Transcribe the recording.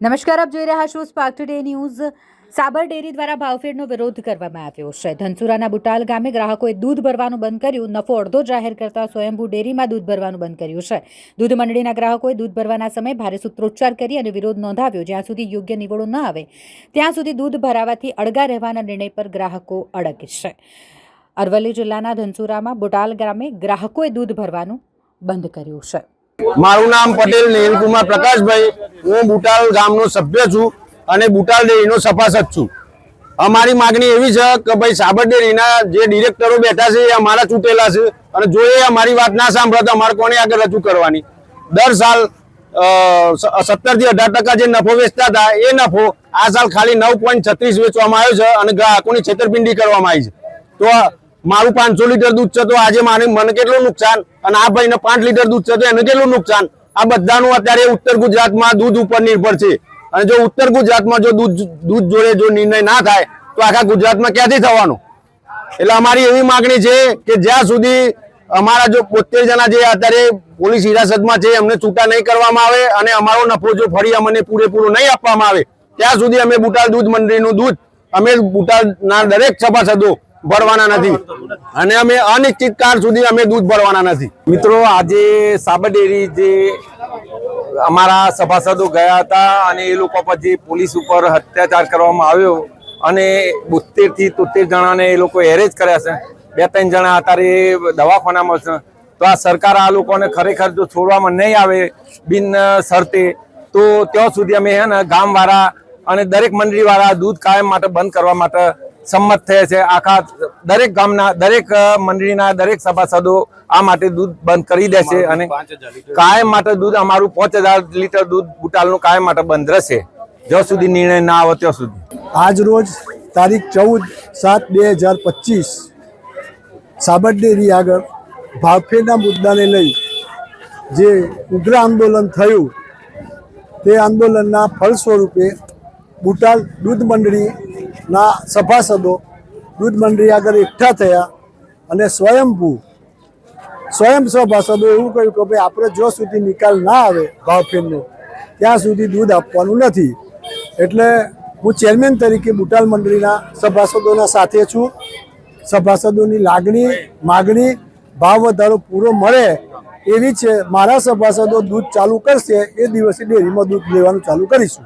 નમસ્કાર, આપ જોઈ રહ્યા છો Spark Today News Sabar dairy દ્વારા ભાવફેરનો વિરોધ કરવામાં આવ્યો છે. ધનસુરાના બુટાલ ગામે ગ્રાહકોએ દૂધ ભરવાનું બંધ કર્યું. નફો અડધો જાહેર કરતા સ્વયંભૂ ડેરીમાં દૂધ ભરવાનું બંધ કર્યું છે. દૂધ મંડળીના ગ્રાહકોએ દૂધ ભરવાના સમયે ભારે સૂત્રોચ્ચાર કરી અને વિરોધ નોંધાવ્યો, જ્યાં સુધી યોગ્ય નિવડો ન આવે, ત્યાં સુધી દૂધ ભરાવાથી અળગા રહેવાના નિર્ણય પર ગ્રાહકો અડગ છે. અરવલ્લી જિલ્લાના ધનસુરામાં બુટાલ ગામે ગ્રાહકોએ દૂધ ભરવાનું બંધ કર્યું છે. મારું નામ પટેલ, નીલકુમાર પ્રકાશભાઈ. હું બુટાલ ગામનો સભ્ય છું અને બુટાલ ડેરીનો સભાસદ છું. અમારી માગણી એવી છે કે ભાઈ સાબર ડેરીના જે ડિરેક્ટરો બેઠા છે એ અમારા ચૂંટેલા છે અને જો એ અમારી વાત ના સાંભળે તો અમારે કોને આગળ રજૂ કરવાની? દર સાલ સત્તરથી અઢાર ટકા જે નફો વેચતા હતા, એ નફો આ સાલ ખાલી નવ પોઈન્ટ છત્રીસ વેચવામાં આવ્યો છે અને ગ્રાહકોની છેતરપિંડી કરવામાં આવી છે. તો મારું પાંચસો લીટર દૂધ છે તો આજે મારે, મને કેટલું નુકસાન? અને આ ભાઈને પાંચ લીટર દૂધ છે તો એને કેટલું નુકસાન? આ બધાનું અત્યારે ઉત્તર ગુજરાતમાં દૂધ ઉપર નિર્ભર છે. અને જો ઉત્તર ગુજરાતમાં જો દૂધ દૂધ જોડે જો નિર્ણય ના થાય, તો આખા ગુજરાતમાં ક્યાંથી થવાનો? એટલે અમારી એવી માગણી છે કે જ્યાં સુધી અમારા જો બોતેર જણા જે અત્યારે પોલીસ હિરાસતમાં છે, એમને છૂટા નહીં કરવામાં આવે અને અમારો નફો જો ફરી અમને પૂરેપૂરો નહીં આપવામાં આવે, ત્યાં સુધી અમે બુટાલ દૂધ મંડળીનું દૂધ, અમે બુટાલના દરેક સભાસદો ભરવાના નથી. અને અમે અનિશ્ચિત કાળ સુધી અમે દૂધ ભરવાના નથી. મિત્રો, આજે સાબર ડેરી જે અમારા સભાસદો ગયા હતા અને એ લોકો જે પોલીસ ઉપર અત્યાચાર કરવામાં આવ્યો અને બોતેરથી તોતેર જણાને એ લોકો એરેજ કર્યા છે. બે ત્રણ જણા અત્યારે દવાખાનામાં છે. તો આ સરકાર આ લોકોને ખરેખર જો છોડવામાં નહીં આવે બિન શરતે, તો ત્યાં સુધી અમે હે ને ગામવાળા અને દરેક મંડળીવાળા દૂધ કાયમ માટે બંધ કરવા માટે સંમત થયા છે. આખા દરેક ગામના દરેક મંડળીના દરેક સભાસદો આ માટે દૂધ બંધ કરી દેશે અને કાયમ માટે દૂધ અમારું પાંચ હજાર લીટર દૂધ બુટાલનું કાયમ માટે બંધ રહેશે. જ્યાં સુધી નિર્ણય ના આવે ત્યાં સુધી. આજ રોજ તારીખ ચૌદ સાત બે હજાર પચીસ સાબર ડેરી આગળ ભાવફેરના મુદ્દાને લઈ જે ઉગ્ર આંદોલન થયું તે આંદોલનના ફળ સ્વરૂપે બુટાલ દૂધ મંડળીના સભાસદો દૂધ મંડળી આગળ એકઠા થયા અને સ્વયંભૂ, સ્વયં સભાસદો એવું કહ્યું કે ભાઈ આપણે જો સુધી નિકાલ ના આવે ભાવફેરનો ત્યાં સુધી દૂધ આપવાનું નથી. એટલે હું ચેરમેન તરીકે બુટાલ મંડળીના સભાસદોના સાથે છું. સભાસદોની લાગણી, માગણી, ભાવ વધારો પૂરો મળે એવી છે. મારા સભાસદો દૂધ ચાલુ કરશે એ દિવસે ડેરીમાં દૂધ લેવાનું ચાલુ કરીશું.